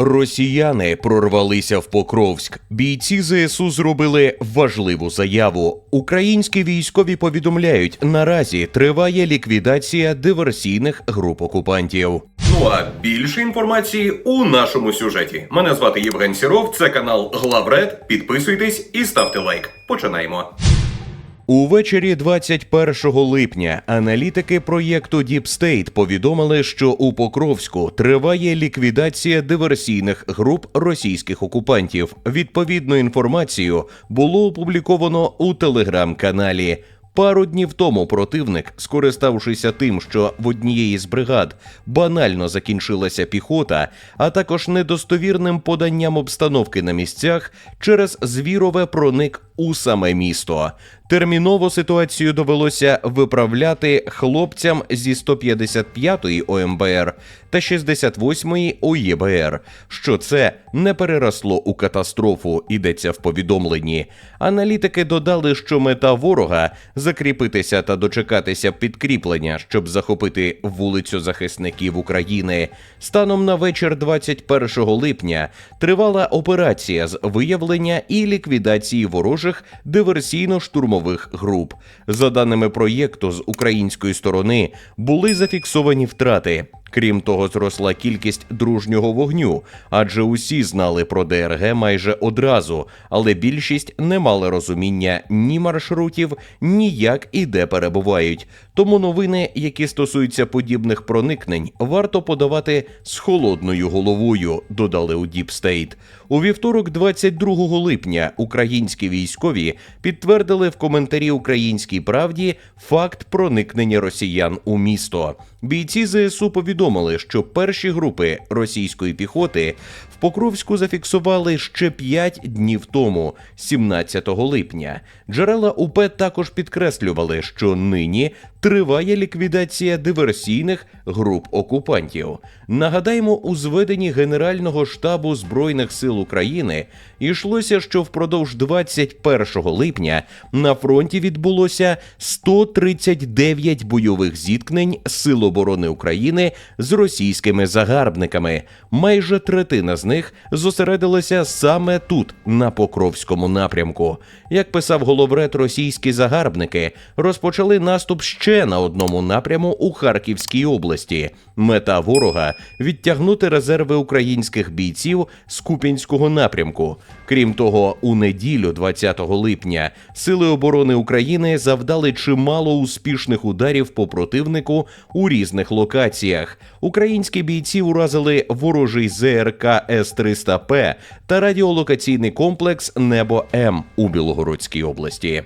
Росіяни прорвалися в Покровськ. Бійці ЗСУ зробили важливу заяву. Українські військові повідомляють, наразі триває ліквідація диверсійних груп окупантів. Ну а більше інформації у нашому сюжеті. Мене звати Євген Сіров, це канал Главред. Підписуйтесь і ставте лайк. Починаємо. Увечері 21 липня аналітики проєкту Deep State повідомили, що у Покровську триває ліквідація диверсійних груп російських окупантів. Відповідну інформацію було опубліковано у телеграм-каналі. Пару днів тому противник, скориставшися тим, що в однієї з бригад банально закінчилася піхота, а також недостовірним поданням обстановки на місцях, через звірове проник у саме місто. Терміново ситуацію довелося виправляти хлопцям зі 155-ї ОМБР та 68-ї ОЄБР. Що це не переросло у катастрофу, йдеться в повідомленні. Аналітики додали, що мета ворога закріпитися та дочекатися підкріплення, щоб захопити вулицю захисників України. Станом на вечір 21 липня тривала операція з виявлення і ліквідації ворожих диверсійно-штурмових груп. За даними проєкту, з української сторони були зафіксовані втрати. Крім того, зросла кількість дружнього вогню, адже усі знали про ДРГ майже одразу, але більшість не мали розуміння ні маршрутів, ні як і де перебувають. Тому новини, які стосуються подібних проникнень, варто подавати з холодною головою, додали у State. У вівторок, 22 липня, українські військові підтвердили в коментарі Українській правді факт проникнення росіян у місто. Бійці ЗСУ повідомили, що перші групи російської піхоти в Покровську зафіксували ще 5 днів тому, 17 липня. Джерела УП також підкреслювали, що нині триває ліквідація диверсійних груп окупантів. Нагадаємо, у зведенні Генерального штабу Збройних сил України йшлося, що впродовж 21 липня на фронті відбулося 139 бойових зіткнень Сил оборони України з російськими загарбниками. Майже третина з них зосередилася саме тут, на Покровському напрямку. Як писав головред, російські загарбники розпочали наступ ще на одному напряму у Харківській області. Мета ворога відтягнути резерви українських бійців з Купінського напрямку. Крім того, у неділю, 20 липня, сили оборони України завдали чимало успішних ударів по противнику у різних локаціях. Українські бійці уразили ворожий ЗРК С-300П та радіолокаційний комплекс Небо М у Білогородській області.